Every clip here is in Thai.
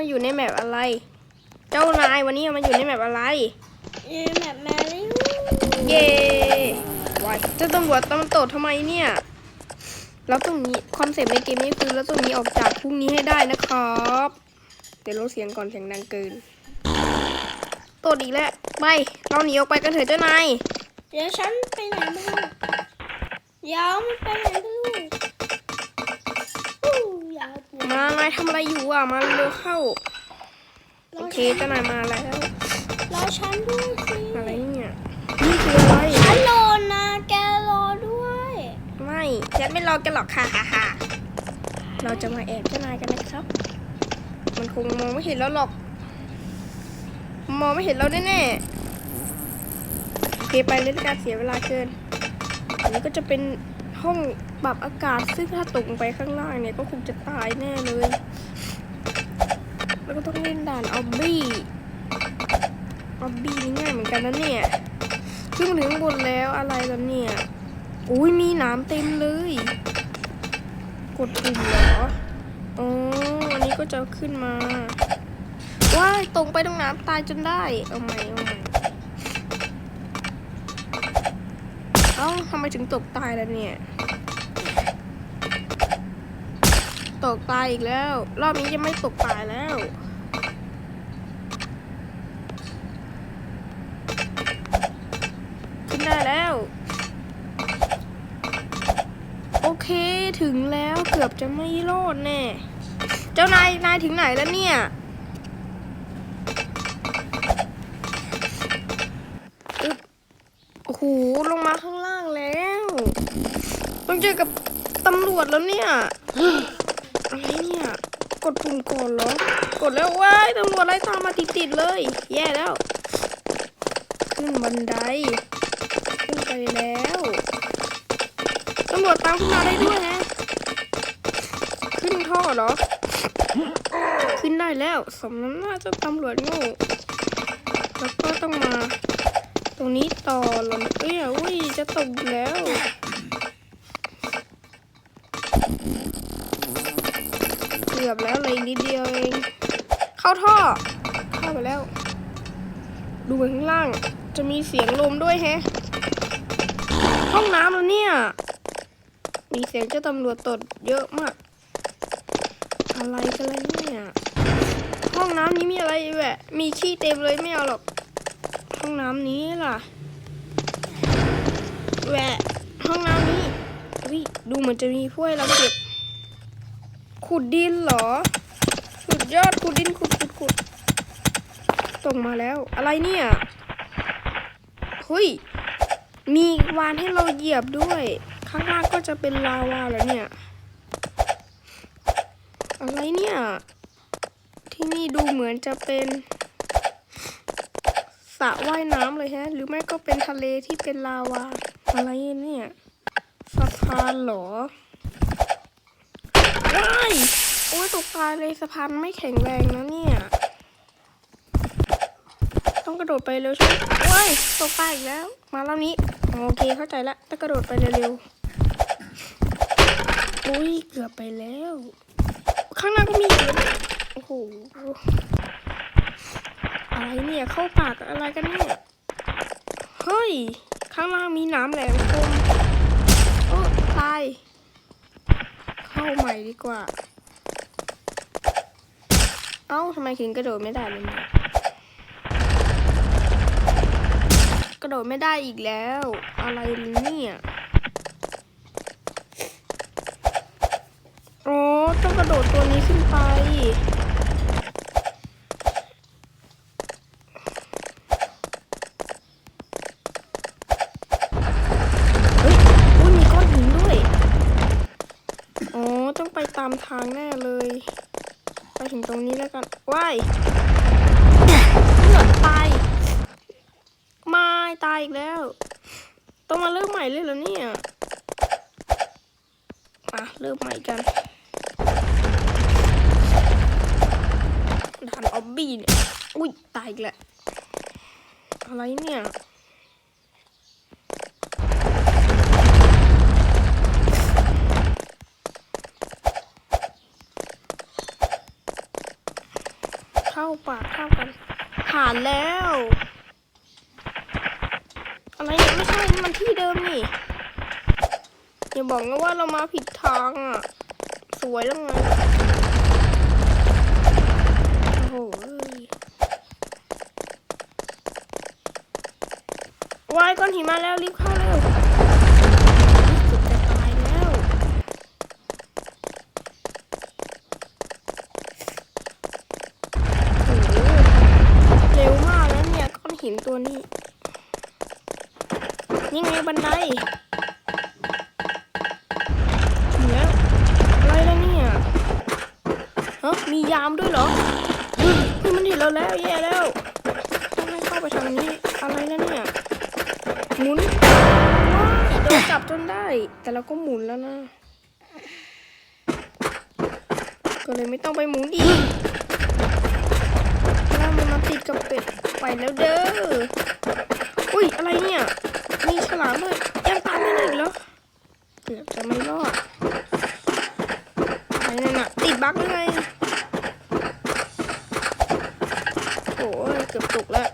มาอยู่ในแมปอะไร เจ้านายวันนี้มาอยู่ในแมปอะไรเอ็มแบบแมรี่เย้วายเจ้าตำรวจตำโตดทำไมเนี่ยเราต้องหนีคอนเซปต์ในเกมนี้คือเราต้องหนีออกจากพรุ่งนี้ให้ได้นะครับเดี๋ยวลดเสียงก่อนเสียงดังเกินโตดอีกแล้วไปเราหนีออกไปกันเถอะเจ้านายเดี๋ยวฉันไปไหนไม่รู้เดี๋ยวมันไปไหน มานายทำอะไรอยู่อะ มาเร็วเข้า โอเคเจ้านายมาแล้ว รอฉันด้วยสิอะไรเนี่ย นี่คืออะไร ฉันรอนะ แกรอด้วย ไม่ฉันไม่รอกันหรอกค่ะฮ่าฮ่าเราจะมาแอบเจ้านายกันนะครับ มันคงมองไม่เห็นแล้วหรอก มองไม่เห็นเราแน่ๆโอเคไปเล่นการเสียเวลาเกิน อันนี้ก็จะเป็นห้อง ปรับอากาศซึ่งถ้าตกลงไปข้างล่างเนี่ยก็คงจะตายแน่เลย แล้วก็ต้องเล่นด่านออบบี้ออบบี้นี่ง่ายเหมือนกันนะเนี่ยขึ้นมาถึงบนแล้วอะไรแล้วเนี่ยอุ้ยมีน้ำเต็มเลย กดปุ่มเหรออ๋ออันนี้ก็จะขึ้นมาว้ายตรงไปตรงน้ำตายจนได้เอาใหม่เอาใหม่เอ้าทำไมถึงตกตายแล้วเนี่ย ตกตายอีกแล้ว รอบนี้ยังไม่ตกตายแล้ว ขึ้นได้แล้ว โอเคถึงแล้วเกือบจะไม่รอดแน่ เจ้านายนายถึงไหนแล้วเนี่ยโอ้โหลงมาข้างล่างแล้ว ต้องเจอกับตำรวจแล้วเนี่ย อะไรเนี่ย กดปุ่มก่อนเหรอ กดแล้วว้ายตำรวจไล่ตามมาติดๆเลย แย่แล้ว ขึ้นบันได ขึ้นไปแล้วตำรวจตามขึ้นมาได้ด้วยนะ ขึ้นท่อเหรอ ขึ้นได้แล้ว สมน้ำหน้าเจะตำรวจโง่แล้วก็ต้องมา ตรงนี้ต่อเหรอเอ้ยอุ้ยจะตกแล้ว อบแล้วเลยนิดเดียวเองเข้าท่อเข้าไปแล้ว ดูไปข้างล่าง จะมีเสียงลมด้วยแฮะห้องน้ำแล้วเนี่ย มีเสียงเจ้าตำรวจตดเยอะมาก อะไรกันเลยเนี่ย ห้องน้ำนี้มีอะไรแหวะ มีขี้เต็มเลยไม่เอาหรอก ห้องน้ำนี้ล่ะแหวะห้องน้ำนี้อุ้ยดูเหมือนจะมีถ้วยเราเก็บ ขุดดินเหรอ สุดยอดขุดดินขุดขุดขุดตกมาแล้ว อะไรเนี่ยเฮ้ยมีวานให้เราเหยียบด้วย ข้างล่างก็จะเป็นลาวาแล้วเนี่ย อะไรเนี่ย ที่นี่ดูเหมือนจะเป็นสระว่ายน้ำเลยฮะ หรือไม่ก็เป็นทะเลที่เป็นลาวา อะไรเนี่ยสะพานเหรอายโอ้ยตกตายเลยสะพานไม่แข็งแรงนะเนี่ย ต้องกระโดดไปเร็วใช่ไหมโอ้ยตกตายอีกแล้ว มาแล้วนี้ โอเคเข้าใจละต้องกระโดดไปเร็วๆอุ้ยเกือบไปแล้ว ข้างหน้าก็มีอีกโอ้โหอะไรเนี่ยเข้าปากอะไรกันเนี่ย เฮ้ย ข้างล่างมีน้ำแหลมคมโอ้ตาย เข้าใหม่ดีกว่า เอ้าทำไมถึงกระโดดไม่ได้เลยกระโดดไม่ได้อีกแล้ว อะไรเนี่ยอ๋อต้องกระโดดตัวนี้ขึ้นไป เฮ้ยอุ้ยมีก้อนหินด้วย อ๋อ ต้องไปตามทางแน่เลย ไปถึงตรงนี้แล้วกันว้ายเลือดตายไม่ตายอีกแล้ว ต้องมาเริ่มใหม่เลยเหรอเนี่ยอะเริ่มใหม่กันด่านออบบี้เนี่ย อุ้ยตายอีกแล้วอะไรเนี่ย เข้าปากเข้ากันผ่านแล้ว อะไรเนี่ยไม่ใช่มันที่เดิมนี่อย่าบอกนะว่าเรามาผิดทางอะ สวยแล้วไงโอ้โหเอ้ยวายก้อนหิมะแล้วรีบเข้าเร็วสุดจะตายแล้ว โอ้โหเร็วมากแล้วเนี่ยก้อนหินตัวนี้ นี่ไงบันไดถึงแล้วอะไรแล้วเนี่ยฮะมียามด้วยเหรอเฮ้ยมันเห็นเราแล้วแย่แล้วต้องให้เข้าไปทางนี้อะไรแล้วเนี่ยหมุนว้ายโดนจับจนได้ แต่เราก็หมุนแล้วนะก็เลยไม่ต้องไปหมุนอีกแล้วมันมาติดกับเป็ดไปแล้วเด้อ อุ้ยอะไรเนี่ย มีฉลามด้วยยังตามไม่ได้อีกเหรอเกือบจะไม่รอดอะไรนั่นน่ะติดบั๊กยังไงโอ้ยเกือบตกแล้ว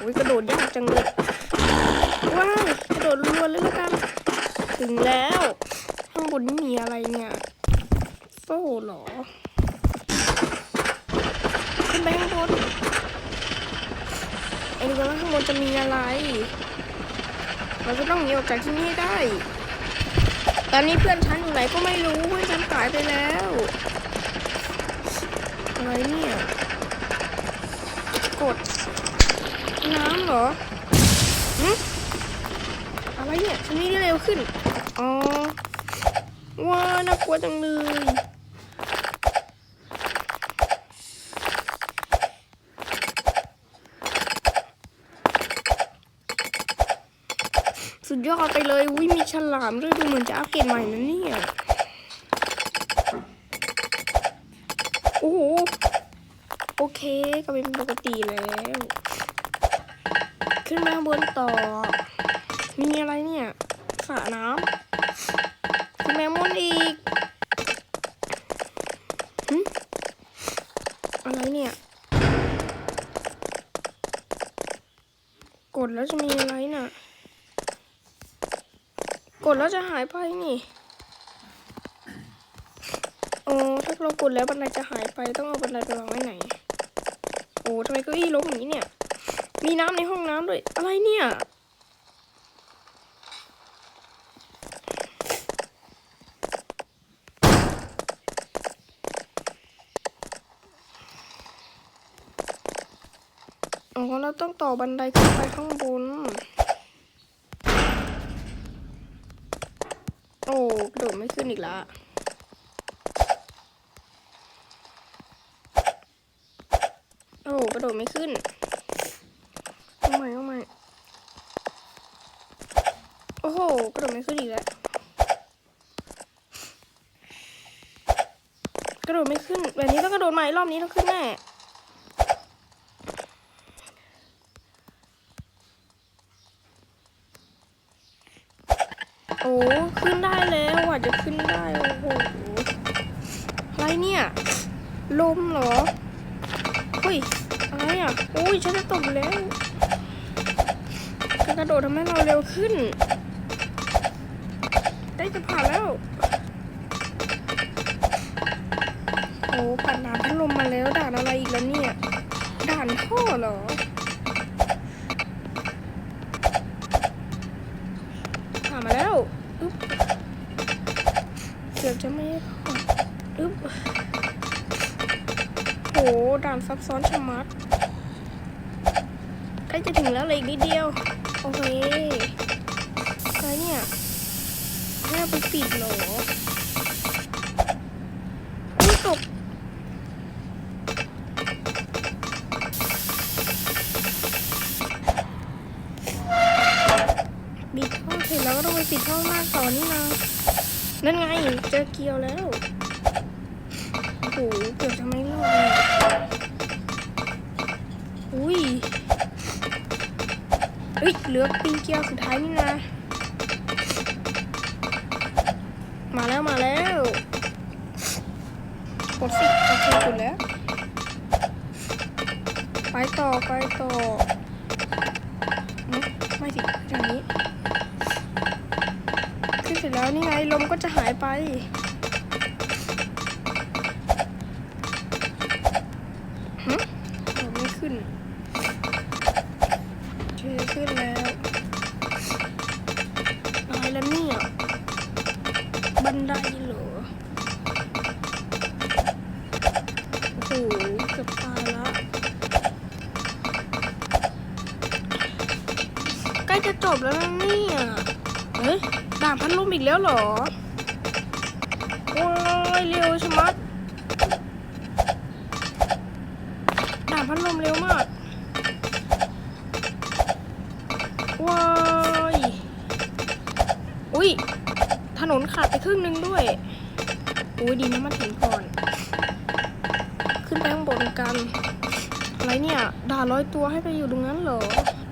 อุ้ยกระโดดยากจังเลย ว้ายกระโดดรัวๆเลยแล้วกัน ถึงแล้ว ข้างบนนี่มีอะไรเนี่ย โซ่เหรอ ขึ้นไปข้างบนไอ้ดูกันว่าข้างบนจะมีอะไร เราจะต้องหนีออกจากที่นี่ให้ได้ ตอนนี้เพื่อนฉันอยู่ไหนก็ไม่รู้เพื่อนฉันหายไปแล้วอะไรเนี่ย กด น้ำเหรออะไรเนี่ยฉันนี่ได้เร็วขึ้น อ๋อ ว้าน่ากลัวจังเลย ยอดไปเลยอุ้ยมีฉลามด้วยดูเหมือนจะอัปเกรดใหม่นะเนี่ยโอ้โหโอเคก็เป็นปกติแล้ว ขึ้นมาบนต่อ มีอะไรเนี่ยสระน้ำคุณแมมมอนอีกหึอะไรเนี่ย กดแล้วจะมีอะไรน่ะ กดแล้วจะหายไปนี่โอ้ถ้าเรากด แล้วบันไดจะหายไปต้องเอาบันไดไปวางไว้ไหน โอ้ทำไมเก้าอี้ล้มอย่างนี้เนี่ย มีน้ำในห้องน้ำด้วย อะไรเนี่ยอ๋อเราต้องต่อบันไดขึ้นไปข้างบน โอ้กระโดดไม่ขึ้นอีกละโอ้กระโดไม่ขึ้นเอาใหม่เอาใหม่โอ้โหกระโดดไม่ขึ้นอีกแล้วกระโดดไม่ขึ้น แบบนี้ต้องกระโดดใหม่รอบนี้ต้องขึ้นแน่โอ้ขึ้นได้แล้วอะจะขึ้นได้ โอ้โหอะไรเนี่ย ลมเหรอเฮ้ย อะไรอะอุ้ยฉันจะตกแล้วการกระโดดทำให้เราเร็วขึ้น ได้จะผ่านแล้วโอ้ผ่านด่านพัดลมมาแล้วด่านอะไรอีกแล้วเนี่ย ด่านท่อเหรอ ผ่านมาแล้วอึ๊บเกือบจะไม่ผ่านอึ๊บโห ด่านซับซ้อนชะมัดใกล้จะถึงแล้วเลยอีกนิดเดียว โอเคอะไรเนี่ยให้เราไปปิดหรออุ๊ยตกบิดท่องเสร็จแล้วก็ต้องไปปิดท่อล่างต่อนี่นะนั่นไง เจอเกียวแล้ว โอ้โห เกือบจะไม่รอดเลยอุ้ย เหลือปีเกียวสุดท้ายนี่นะ มาแล้วมาแล้วกดสิโอเคกดแล้ว ไปต่อไปต่อ ไม่สิทางนี้ขึ้นเสร็จแล้วนี่ไงลมก็จะหายไป ฮะลมไม่ขึ้นโอเคขึ้นแล้วอะไรแล้วเนี่ย บันไดเหรอ โอ้โหเกือบตายละ ใกล้ จะจบแล้วนะเนี่ยเฮ้ยด่าบพัดลมอีกแล้วเหรอ โอ้ยเร็วชะมัดด่าบพัดลมเร็วมากว้ายอุ้ย ถนนขาดไปครึ่งหนึงด้วย อุ้ยดีนะมาถึงก่อน ขึ้นไปข้างบนกัน อะไรเนี่ย ด่าร้อยตัวให้ไปอยู่ตรงนั้นเหรอ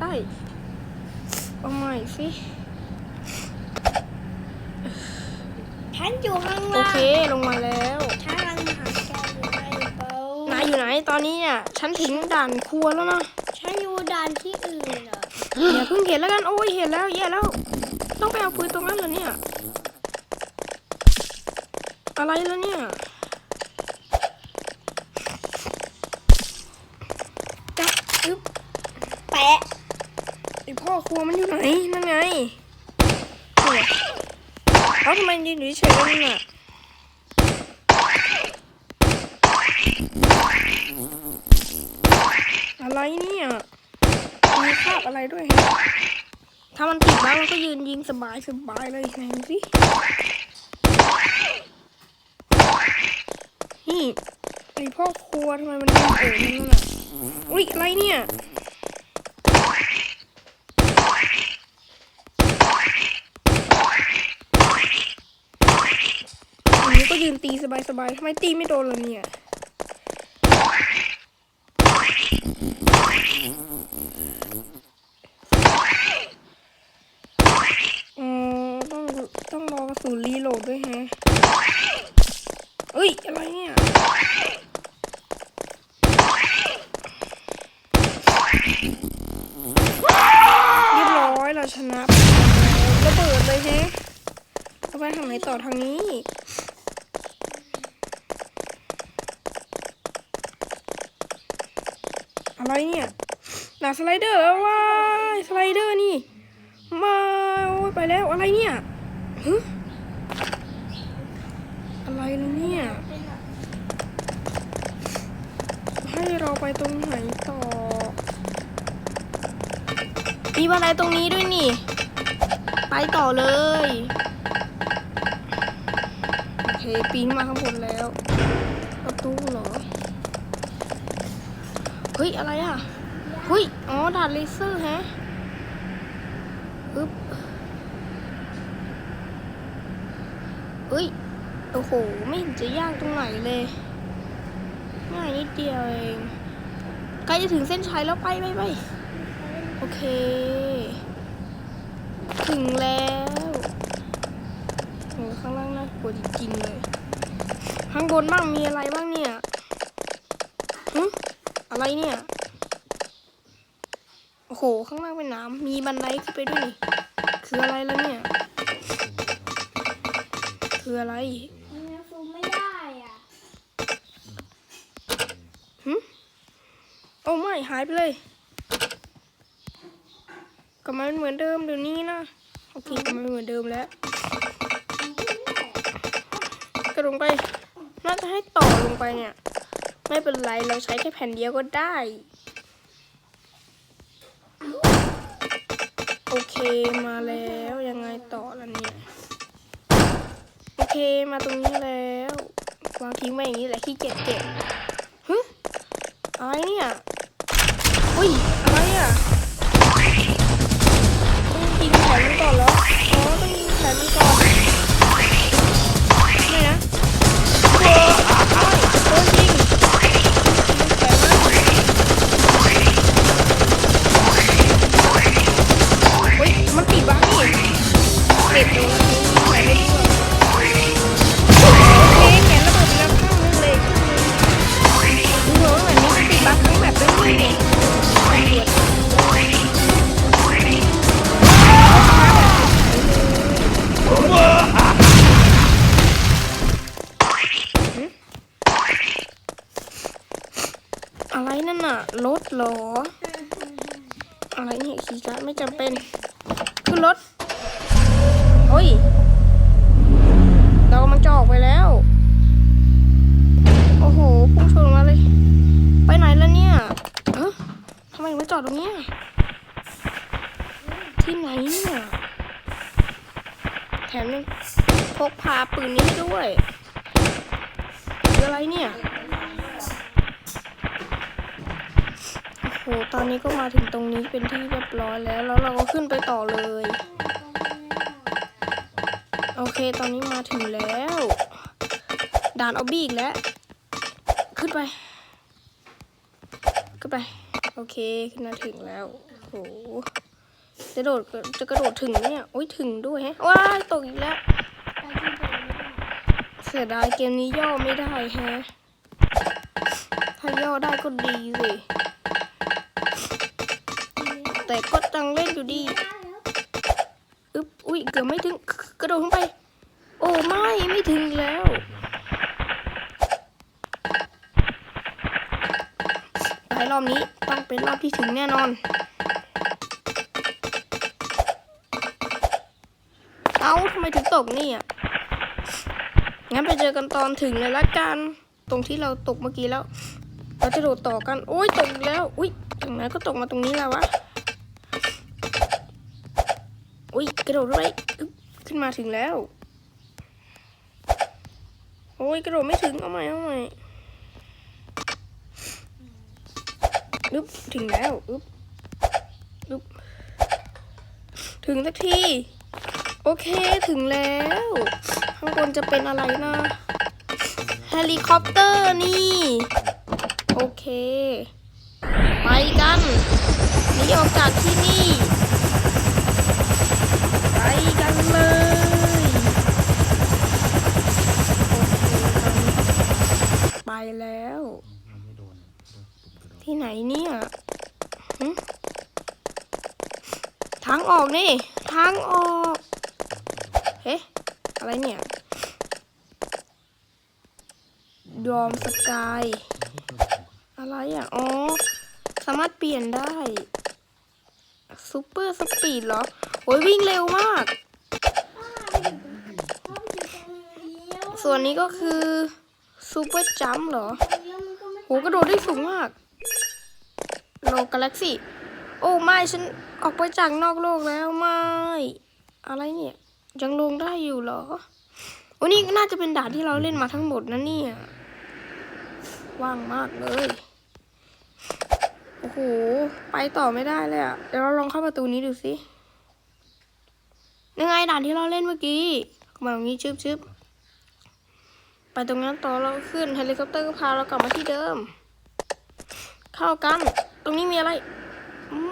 ได้ เอาใหม่สิ ฉันอยู่ข้างโอล่างเคลงมาแล้ว ฉันกำลังหาแกอยู่ในเปล่านายอยู่ไหนตอนนี้เนี่ยฉันถึงด่านครัวแล้วนะ ฉันอยู่ด่านที่อื่นอะอย่าเพิ่งเห็นแล้วกัน โอ้ยเห็นแล้วแย่แล้ว ต้องไปเอาปืนตรงนั้นเหรอเนี่ย อะไรแล้วเนี่ย จับอึ๊บ แปะ ไอพ่อครัวมันอยู่ไหน นั่นไงเนี่ยเขา ทำไมยืนอยู่เฉยๆเนี่ยอะไรเนี่ยมีคาบอะไรด้วยถ้ามันติดบ้างมันก็ยืนยิงสบายสบายเลยไหนสินี่ไอพ่อครัวทำไมมันยืนเอ๋อนั่นน่ะอุ้ยอะไรเนี่ย อันนี้ก็ ยืนตีสบายๆทำไมตีไม่โดนล่ะเนี่ยอ๋อต้องต้องรอกระสุนรีโหลดด้วยแฮะเอ้ย อะไรเนี่ยเรียบร้อยเราชนะระเบิดเลยแฮะเอาไปทางไหนต่อทางนี้ อะไรเนี่ยหนาสไลเดอร์ว้ายสไลเดอร์นี่ มาโอ้ยไปแล้วอะไรเนี่ยฮึอะไรเนี่ยให้เราไปตรงไหนต่อ มีบันไดตรงนี้ด้วยนี่ ไปต่อเลยโอเคปีนมาข้างบนแล้วประตูเหรอ ฮ้ย อะไรอะเฮ้ย อ๋อดาดเลเซอร์แฮะอึ๊บเฮ้ย โอ้โห ไม่เห็นจะยากตรงไหนเลย ง่ายนิดเดียวเองใกล้จะถึงเส้นชัยแล้วไปไปไปโอเค ถึงแล้วโหข้างล่างน่ากลัวจริงๆเลย ข้างบนบ้างมีอะไรบ้างเนี่ย อะไรเนี่ย โอ้โห ข้างล่างเป็นน้ำมีบันไดขึ้นไปด้วยนี่คืออะไรแล้วเนี่ย คืออะไรมันยังซูมไม่ได้อะหึโอ้ไม่หายไปเลยกลับมาเป็นเหมือนเดิมเดี๋ยวนี้นะโอเคกลับมาเป็นเหมือนเดิมแล้วกระลงไปน่าจะให้ต่อลงไปเนี่ย ไม่เป็นไรเราใช้แค่แผ่นเดียวก็ได้ โอเคมาแล้วยังไงต่อล่ะเนี่ย โอเคมาตรงนี้แล้ววางทิ้งไว้อย่างนี้แหละขี้เกียจเก็บฮึอะไรเนี่ยอุ้ยอะไรอะ ฮ้ ขึ้นมาถึงแล้วโหจะโดดจะกระโดดถึงไหมเนี่ยโอ้ยถึงด้วยแฮะว้ายตกอีกแล้วเสียดายเกมนี้ย่อไม่ได้แฮะถ้าย่อได้ก็ดีสิแต่ก็ตังเล่นอยู่ดีอึ๊บอุ้ยเกือบไม่ถึงกระโดดขึ้นไป โอ้ไม่ไม่ถึงแล้ว ไป รอบนี้ต้องเป็นรอบที่ถึงแน่นอน เอ้าทำไมถึงตกนี่ยงั้นไปเจอกันตอนถึงเลยละกัน ตรงที่เราตกเมื่อกี้แล้ว เราจะโดดต่อกัน โอ้ยตกแล้ว อุ้ยอย่างนั้นก็ตกมาตรงนี้แล้ววะ อุ้ยกระโดดด้วยขึ้นมาถึงแล้ว โอ้ยกระโดดไม่ถึง เอาใหม่เอาใหม่ อึ๊บถึงแล้วอึ๊บอึ๊บถึงสักที โอเคถึงแล้ว ข้างบนจะเป็นอะไรนะเฮลิคอปเตอร์นี่ โอเค ไปกันหนีออกจากที่นี่ ไปกันเลยโอเคตอนนี้ไปแล้ว ที่ไหนเนี่ยหึทางออกนี่ ทางออก เฮ้อะไรเนี่ย ดอมสกาย อะไรอะ อ๋อ สามารถเปลี่ยนได้ซูเปอร์ส ปีดเหรอโอ้ยวิ่งเร็วมาก ส่วนนี้ก็คือซูเปอร์จัมป์เหรอโหกระโดดได้สูงมากโลกาแล็กซี่ โอ้ไม่ฉันออกไปจากนอกโลกแล้วไม่อะไรเนี่ยยังลงได้อยู่เหรอโอ้นี่น่าจะเป็นด่านที่เราเล่นมาทั้งหมดนะเนี่ยว่างมากเลย โอ้โห ไปต่อไม่ได้เลยอะเดี๋ยวเราลองเข้าประตูนี้ดูสิยังไงด่านที่เราเล่นเมื่อกี้มาตรงนี้ชึบชึบไปตรงนั้นต่อเราขึ้นเฮลิคอปเตอร์ก็พาเรากลับมาที่เดิม เข้ากัน ตรงนี้มีอะไร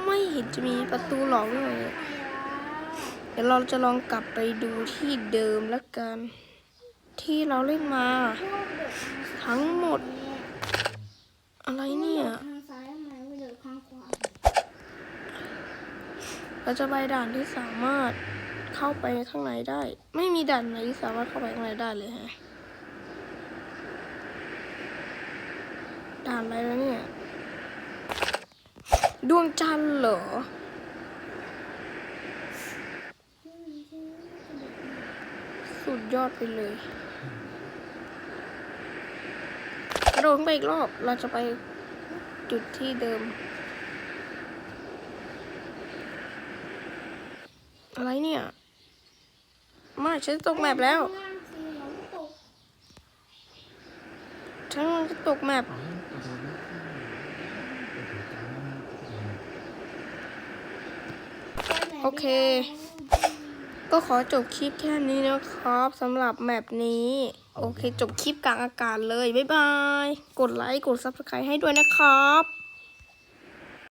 ไม่เห็นจะมีประตูหลอกเลยเดี๋ยวเราจะลองกลับไปดูที่เดิมแล้วกัน ที่เราเล่นมา ทั้งหมด อะไรเนี่ย ทางซ้ายทำไมไม่เดินข้างขวา เราจะไปด่านที่สามารถเข้าไปข้างในได้ ไม่มีด่านไหนที่สามารถเข้าไปข้างในได้เลยฮะด่านอะไรแล้วเนี่ย ดวงจันทร์เหรอสุดยอดไปเลยกระโดดไปอีกรอบ เราจะไปจุดที่เดิม อะไรเนี่ยไม่ฉันตกแมปแล้ว ฉันจะตกแมปโอเค ก็ขอจบคลิปแค่นี้นะครับสำหรับแมปนี้ โอเค จบคลิปกลางอากาศเลย บ๊ายบาย กดไลค์ กด subscribe ให้ด้วยนะครับ